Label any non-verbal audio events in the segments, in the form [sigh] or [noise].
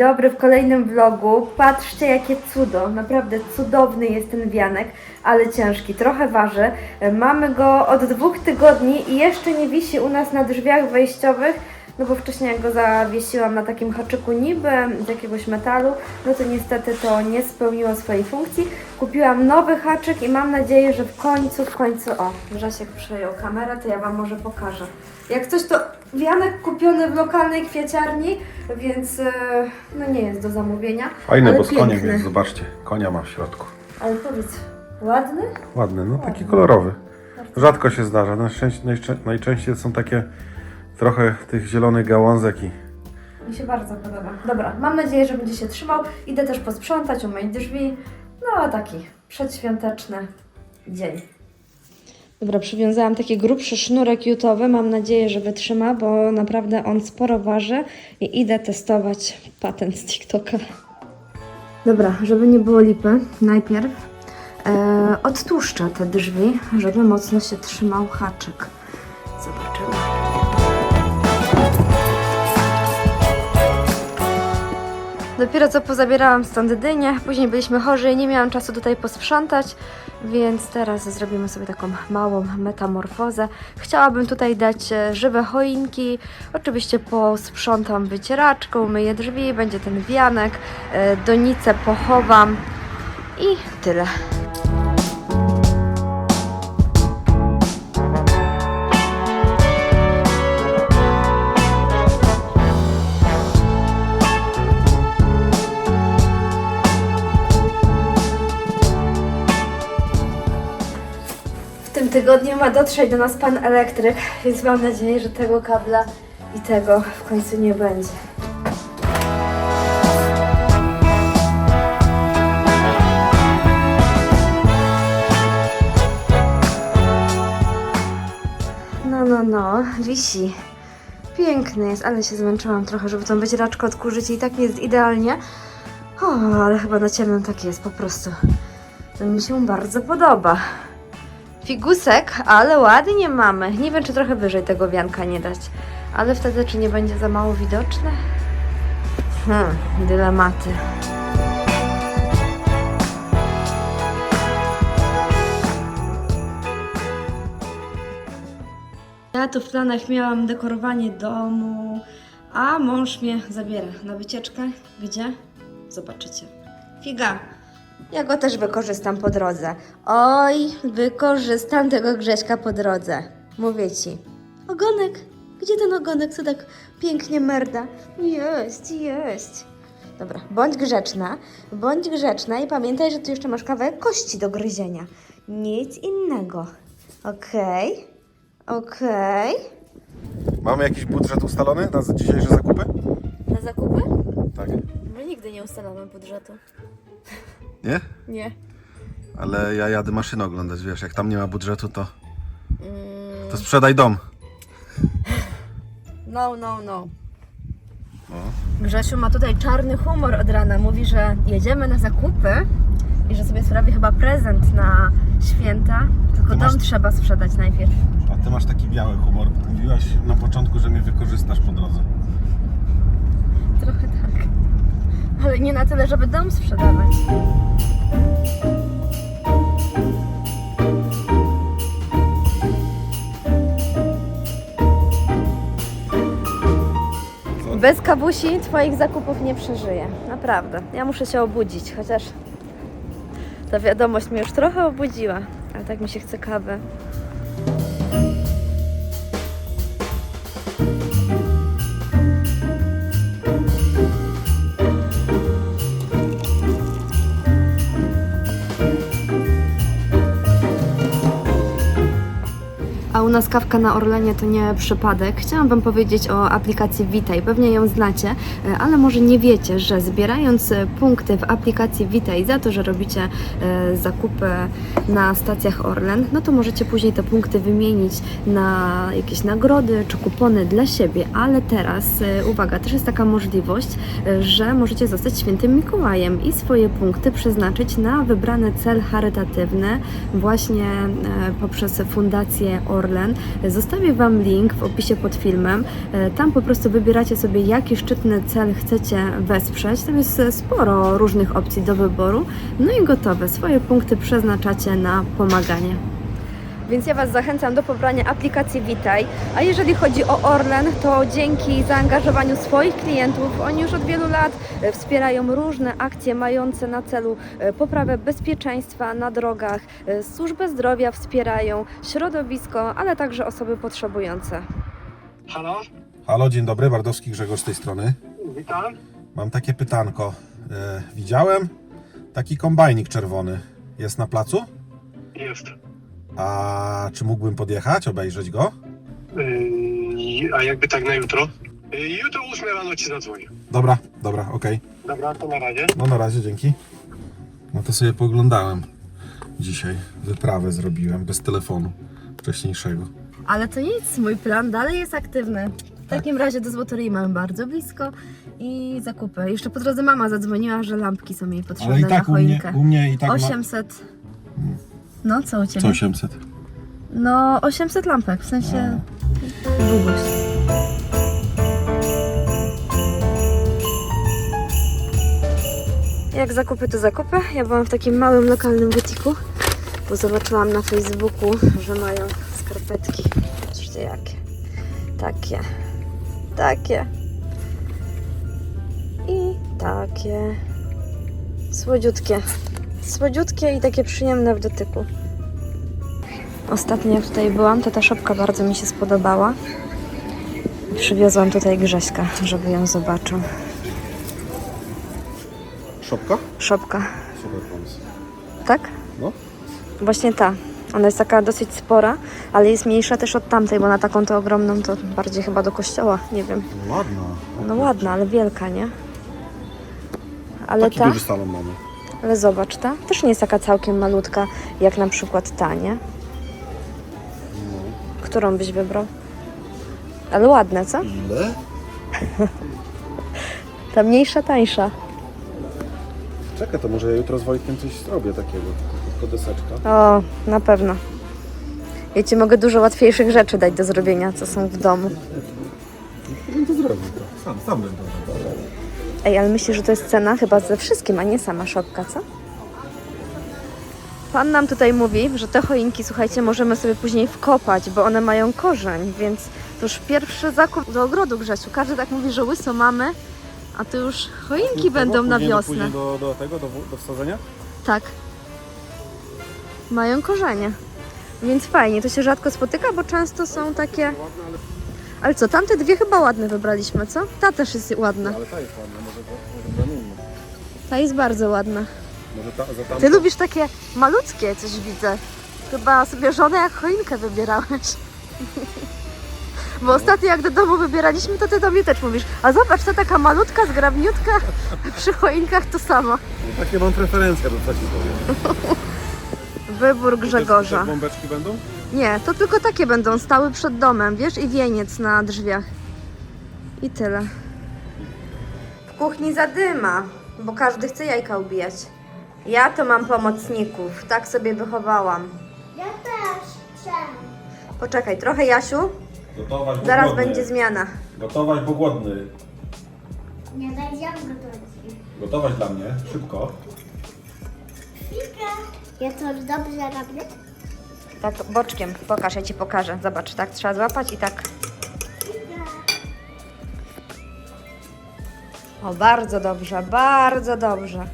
Dobry w kolejnym vlogu. Patrzcie jakie cudo, naprawdę cudowny jest ten wianek, ale ciężki, trochę waży. Mamy go od dwóch tygodni i jeszcze nie wisi u nas na drzwiach wejściowych, no bo wcześniej jak go zawiesiłam na takim haczyku niby z jakiegoś metalu, no to niestety to nie spełniło swojej funkcji. Kupiłam nowy haczyk i mam nadzieję, że w końcu, w końcu, o, Grzesiek przejął kamerę, to ja Wam może pokażę. Jak coś to wianek kupiony w lokalnej kwieciarni, więc e, no nie jest do zamówienia. Fajny, bo z koniem piękny. jest, zobaczcie. Konia ma w środku. Ale powiedz, ładny? Ładny, no taki kolorowy. Rzadko się zdarza. Najczęściej, najczę- najczęściej są takie trochę tych zielonych gałązek i Mi się bardzo podoba. Dobra, mam nadzieję, że będzie się trzymał. Idę też posprzątać, umyć drzwi. No, taki przedświąteczny dzień. Dobra, przywiązałam taki grubszy sznurek jutowy. Mam nadzieję, że wytrzyma, bo naprawdę on sporo waży i idę testować patent z TikToka. Dobra, żeby nie było lipy, najpierw e, odtłuszczę te drzwi, żeby mocno się trzymał haczyk. Zobaczymy. Dopiero co pozabierałam stąd dynię, później byliśmy chorzy i nie miałam czasu tutaj posprzątać, więc teraz zrobimy sobie taką małą metamorfozę. Chciałabym tutaj dać e, żywe choinki, oczywiście posprzątam wycieraczką, myję drzwi, będzie ten wianek, e, donicę pochowam i tyle. Tygodniu ma dotrzeć do nas pan elektryk, więc mam nadzieję, że tego kabla i tego w końcu nie będzie. No, no, no, wisi. Piękny jest, ale się zmęczyłam trochę, żeby tą wycieraczkę odkurzyć i tak nie jest idealnie. O, ale chyba na ciemnym tak jest po prostu. To mi się bardzo podoba. Figusek, ale ładnie mamy. Nie wiem, czy trochę wyżej tego wianka nie dać. Ale wtedy, czy nie będzie za mało widoczne? Hmm, dylematy. Ja tu w planach miałam dekorowanie domu, a mąż mnie zabiera na wycieczkę. Gdzie? Zobaczycie. Figa, ja go też wykorzystam po drodze. Oj, wykorzystam tego Grześka po drodze. Mówię ci. Ogonek! Gdzie ten ogonek, co tak pięknie merda? Jest, jest. Dobra, bądź grzeczna, bądź grzeczna i pamiętaj, że tu jeszcze masz kawałek kości do gryzienia. Nic innego. Okej? Okej? Mamy jakiś budżet ustalony na dzisiejsze zakupy? Na zakupy? Tak. My nigdy nie ustalamy budżetu. Nie? Nie. Ale ja jadę maszynę oglądać, wiesz, jak tam nie ma budżetu, to, to sprzedaj dom. [laughs] No, no, no. No. Grzesiu ma tutaj czarny humor od rana. Mówi, że jedziemy na zakupy i że sobie sprawi chyba prezent na święta. Tylko Ty dom masz- trzeba sprzedać najpierw. A ty masz taki biały humor. Mówiłaś na początku, że mnie wykorzystasz po drodze. Trochę tak. Ale nie na tyle, żeby dom sprzedawać. Bez kabusi Twoich zakupów nie przeżyję. Naprawdę. Ja muszę się obudzić, chociaż ta wiadomość mnie już trochę obudziła. Ale tak mi się chce kawy. A u nas kawka na Orlenie to nie przypadek. Chciałam Wam powiedzieć o aplikacji Witaj. Pewnie ją znacie, e, ale może nie wiecie, że zbierając e, punkty w aplikacji Witaj za to, że robicie e, zakupy na stacjach Orlen, no to możecie później te punkty wymienić na jakieś nagrody czy kupony dla siebie. Ale teraz, uwaga, też jest taka możliwość, że możecie zostać świętym Mikołajem i swoje punkty przeznaczyć na wybrany cel charytatywny właśnie poprzez Fundację Orlen. Zostawię Wam link w opisie pod filmem. E, Tam po prostu wybieracie sobie, jaki szczytny cel chcecie wesprzeć. Tam jest sporo różnych opcji do wyboru. No i gotowe. Swoje punkty przeznaczacie na pomaganie. Więc ja Was zachęcam do pobrania aplikacji Witaj. A jeżeli chodzi o Orlen, to dzięki zaangażowaniu swoich klientów, oni już od wielu lat e, wspierają różne akcje mające na celu e, poprawę bezpieczeństwa na drogach, e, służbę zdrowia wspierają, środowisko, ale także osoby potrzebujące. Halo, Halo, dzień dobry, Bardowski Grzegorz z tej strony. witam. Mam takie pytanko. Widziałem taki kombajnik czerwony. Jest na placu? Jest. A czy mógłbym podjechać, obejrzeć go? Yy, a jakby tak na jutro? Yy, jutro o 8 rano ci zadzwonię. Dobra, dobra, okej. Dobra, to na razie. No na razie, dzięki. No to sobie poglądałem dzisiaj. Wyprawę zrobiłem bez telefonu wcześniejszego. Ale to nic, mój plan dalej jest aktywny. W takim razie do Złotoryi mamy bardzo blisko i zakupy. Jeszcze po drodze mama zadzwoniła, że lampki są jej potrzebne Ale i na tak u mnie, choinkę. u mnie i tak ma... 800. No co u Ciebie? Co 800? No 800 lampek, w sensie długość. Jak zakupy to zakupy. Ja byłam w takim małym lokalnym butiku, bo zobaczyłam na Facebooku, że mają skarpetki. Zobaczcie jakie. Takie. Takie. I takie. Słodziutkie. Słodziutkie i takie przyjemne w dotyku. Ostatnio jak tutaj byłam, to ta szopka bardzo mi się spodobała. Przywiozłam tutaj Grześka, żeby ją zobaczył. Szopka? Szopka, Super pomysł. tak? No. Właśnie ta. Ona jest taka dosyć spora, ale jest mniejsza też od tamtej, bo na taką to ogromną to bardziej chyba do kościoła, nie wiem. Ładna. No ładna, ale wielka, nie? Ale Taki ta, duży salon mamy. Ale zobacz, ta też nie jest taka całkiem malutka, jak na przykład ta, nie? Którą byś wybrał? Ale ładne, co? Ile? [laughs] Ta mniejsza, tańsza. Czekaj, to może ja jutro z Wojtkiem coś zrobię takiego. Tylko deseczka. O, na pewno. Ja ci mogę dużo łatwiejszych rzeczy dać do zrobienia, co są w domu. No to zrobię to. Sam, sam będę robił. Ej, ale myślisz, że to jest cena chyba ze wszystkim, a nie sama szopka, co? Pan nam tutaj mówi, że te choinki, słuchajcie, możemy sobie później wkopać, bo one mają korzeń, więc to już pierwszy zakup do ogrodu Grzesiu. Każdy tak mówi, że łyso mamy, a to już choinki będą na wiosnę. Później do, do tego, do, do wsadzenia? Tak. Mają korzenie. Więc fajnie, to się rzadko spotyka, bo często są takie... Ale, co, tamte dwie chyba ładne wybraliśmy, co? Ta też jest ładna. ale ta jest ładna, może, może zamienimy. Ta jest bardzo ładna. Może ta, za tamtą. Ty lubisz takie malutkie, coś widzę. Chyba sobie żonę jak choinkę wybierałeś. [laughs] Bo ostatnio jak do domu wybieraliśmy, to ty do mnie też mówisz, a zobacz, to taka malutka, zgrabniutka, [laughs] przy choinkach to samo. No, takie mam preferencje, co ci powiem. Wybór Te Grzegorza. bombeczki będą? Nie, to tylko takie będą stały przed domem, wiesz, i wieniec na drzwiach. I tyle. W kuchni zadyma, bo każdy chce jajka ubijać. Ja to mam pomocników, tak sobie wychowałam. Ja też chcę. Poczekaj, trochę Jasiu, Gotować, bo zaraz głodny. będzie zmiana. Gotować, bo głodny. Nie będziemy gotować. Gotować dla mnie, szybko. Ja to dobrze robię? Tak, boczkiem, pokaż, ja ci pokażę. Zobacz, tak trzeba złapać i tak. O, bardzo dobrze, bardzo dobrze.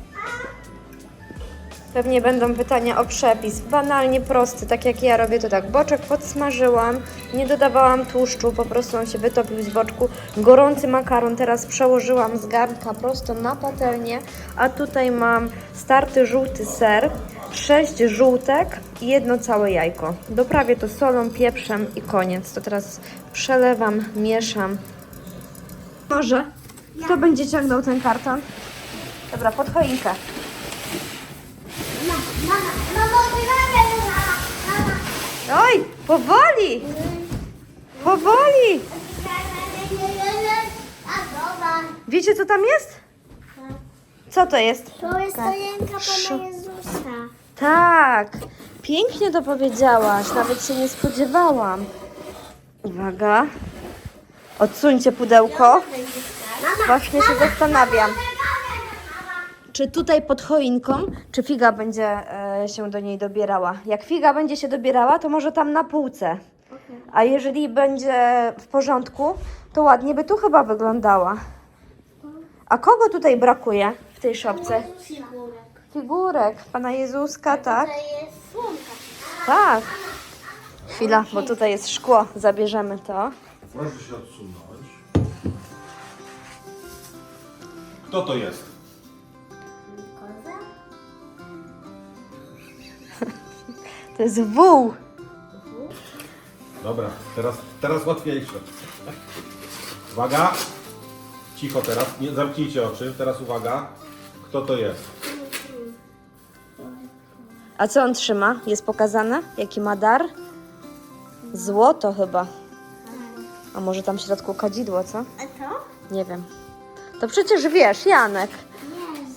Pewnie będą pytania o przepis. Banalnie prosty, tak jak ja robię to tak. Boczek podsmażyłam, nie dodawałam tłuszczu, po prostu on się wytopił z boczku. Gorący makaron teraz przełożyłam z garnka prosto na patelnię, a tutaj mam starty żółty ser, sześć żółtek i jedno całe jajko. Doprawię to solą, pieprzem i koniec. To teraz przelewam, mieszam. Może kto będzie ciągnął ten karton? Dobra, pod choinkę. Mama, mama, mama, mama, mama, mama. Oj, powoli! Powoli! Wiecie co tam jest? Co to jest? To jest Pana Jezusa. Tak, pięknie to powiedziałaś, nawet się nie spodziewałam. Uwaga. Odsuńcie pudełko. Właśnie się zastanawiam. Czy tutaj pod choinką, czy figa będzie e, się do niej dobierała? Jak figa będzie się dobierała, to może tam na półce. A jeżeli będzie w porządku, to ładnie by tu chyba wyglądała. A kogo tutaj brakuje w tej szopce? Figurek. Pana Jezuska, tak? To jest słomka. Tak. Chwila, bo tutaj jest szkło. Zabierzemy to. Proszę się odsunąć. Kto to jest? Koza? [laughs] To jest wół. Dobra, teraz, teraz łatwiejsze. Uwaga. Cicho teraz, nie zamknijcie oczy. Teraz uwaga. Kto to jest? A co on trzyma? Jest pokazane? Jaki ma dar? Złoto chyba. A może tam w środku kadzidło, co? A to? Nie wiem. To przecież wiesz, Janek. Jezu.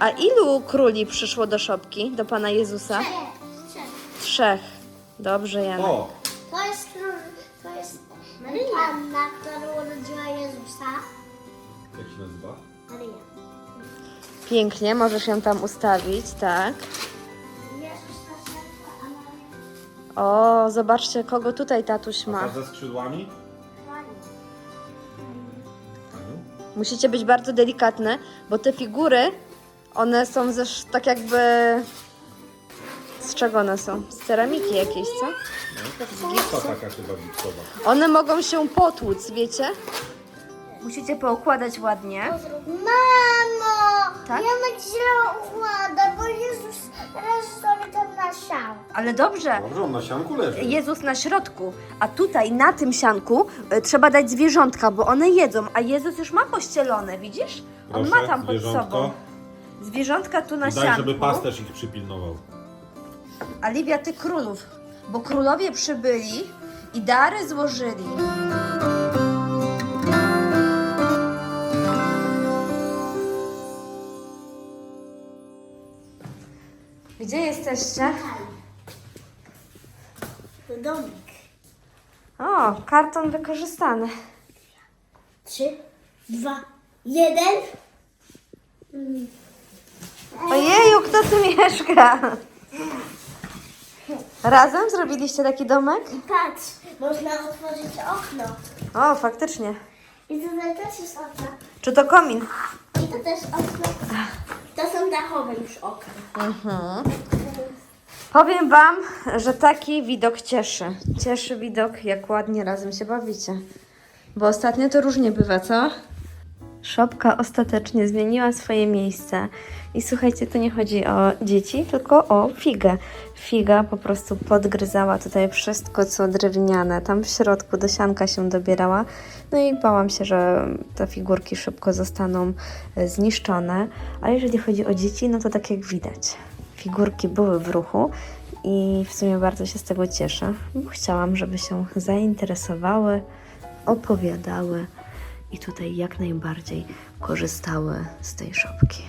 A ilu króli przyszło do szopki, do Pana Jezusa? Trzech. Trzech. Dobrze, Janek. O! To jest król, to jest panna, która urodziła Jezusa. Jak się nazywa? Maryja. Pięknie, możesz ją tam ustawić, tak. O, zobaczcie, kogo tutaj tatuś ma. A ta ze skrzydłami? Musicie być bardzo delikatne, bo te figury, one są ze, tak jakby... Z czego one są? Z ceramiki jakiejś, co? To taka chyba gipsowa. One mogą się potłuc, wiecie? Musicie poukładać ładnie. Mamo! Tak? Ja mam źle układa, bo Jezus raz sobie tam nasiał. Ale dobrze, Dobrze, on na sianku leży. Jezus na środku, a tutaj na tym sianku y, trzeba dać zwierzątka, bo one jedzą, a Jezus już ma pościelone, widzisz? On Proszę, ma tam pod zwierzątko. sobą. Zwierzątka tu na Daj, sianku. żeby pasterz ich przypilnował. A Livia, ty królów, bo królowie przybyli i dary złożyli. Gdzie jesteście? To domek. O, karton wykorzystany. Trzy, dwa, jeden. Ojeju, kto tu mieszka? Razem zrobiliście taki domek? Patrz, można otworzyć okno. O, faktycznie. I tutaj też jest okno. Czy to komin? I to też okno. Dachowe już okna. Powiem Wam, że taki widok cieszy. Cieszy widok, jak ładnie razem się bawicie. Bo ostatnio to różnie bywa, co? Szopka ostatecznie zmieniła swoje miejsce. I słuchajcie, to nie chodzi o dzieci, tylko o figę. Figa po prostu podgryzała tutaj wszystko, co drewniane. Tam w środku do sianka się dobierała. No i bałam się, że te figurki szybko zostaną e, zniszczone. A jeżeli chodzi o dzieci, no to tak jak widać, figurki były w ruchu i w sumie bardzo się z tego cieszę, bo chciałam, żeby się zainteresowały, opowiadały i tutaj jak najbardziej korzystały z tej szopki.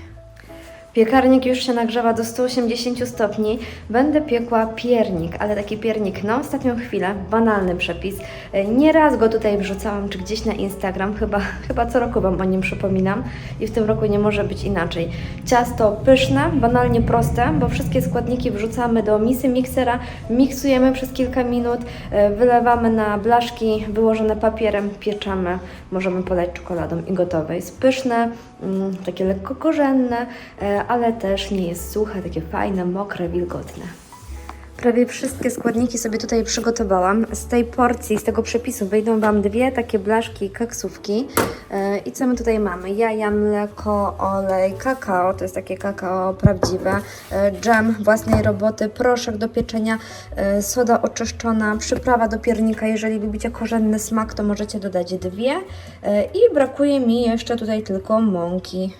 Piekarnik już się nagrzewa do 180 stopni. Będę piekła piernik, ale taki piernik na ostatnią chwilę, banalny przepis. Nieraz go tutaj wrzucałam, czy gdzieś na Instagram, chyba, chyba co roku Wam o nim przypominam i w tym roku nie może być inaczej. Ciasto pyszne, banalnie proste, bo wszystkie składniki wrzucamy do misy miksera, miksujemy przez kilka minut, e, wylewamy na blaszki wyłożone papierem, pieczemy, możemy polać czekoladą i gotowe. Jest pyszne, takie lekko korzenne, e, ale też nie jest suche, takie fajne, mokre, wilgotne. Prawie wszystkie składniki sobie tutaj przygotowałam. Z tej porcji, z tego przepisu wyjdą Wam dwie takie blaszki kaksówki. E, I co my tutaj mamy? Jaja, mleko, olej, kakao, to jest takie kakao prawdziwe, e, dżem własnej roboty, proszek do pieczenia, e, soda oczyszczona, przyprawa do piernika. Jeżeli lubicie korzenny smak, to możecie dodać dwie. I brakuje mi jeszcze tutaj tylko mąki.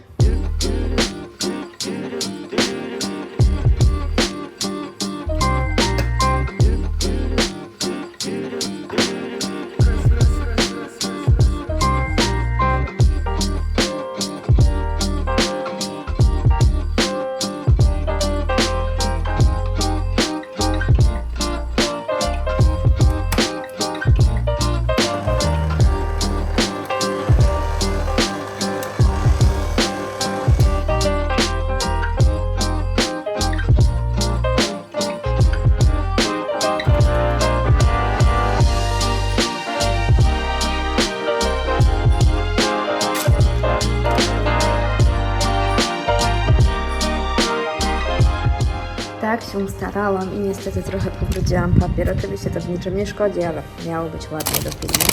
Się starałam i niestety trochę pobrudziłam papier. Oczywiście to w niczym nie szkodzi, ale miało być ładnie do filmu.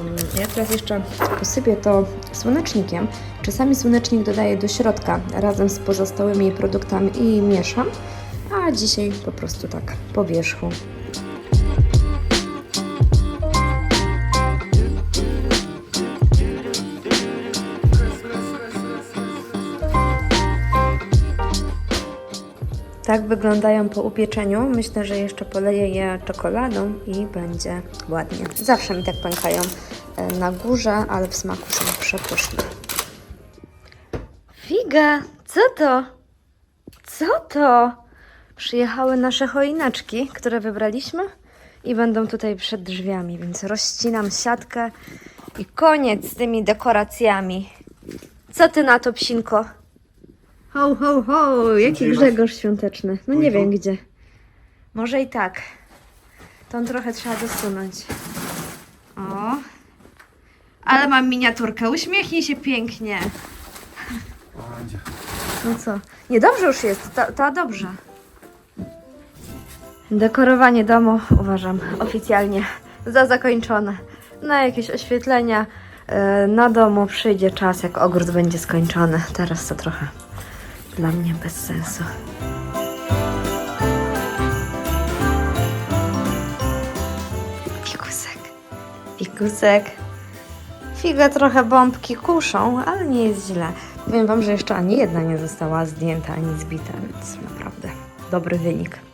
Mm, Ja teraz jeszcze posypię to słonecznikiem. Czasami słonecznik dodaję do środka razem z pozostałymi produktami i mieszam, a dzisiaj po prostu tak po wierzchu. Tak wyglądają po upieczeniu. Myślę, że jeszcze poleję je czekoladą i będzie ładnie. Zawsze mi tak pękają e, na górze, ale w smaku są przepyszne. Figa, co to? Co to? Przyjechały nasze choineczki, które wybraliśmy i będą tutaj przed drzwiami, więc rozcinam siatkę i koniec z tymi dekoracjami. Co ty na to, psinko? Ho, ho, ho, jaki Gdzie? Grzegorz świąteczny. No nie wiem gdzie. Może i tak. Tą trochę trzeba dosunąć. O. Ale mam miniaturkę. Uśmiechnij się pięknie. No co? Nie, dobrze już jest. To, to dobrze. Dekorowanie domu uważam oficjalnie za zakończone. Na jakieś oświetlenia e, na domu przyjdzie czas, jak ogród będzie skończony. Teraz to trochę dla mnie bez sensu. Fikusek. Fikusek. Figa trochę bombki kuszą, ale nie jest źle. Powiem Wam, że jeszcze ani jedna nie została zdjęta, ani zbita, więc naprawdę dobry wynik.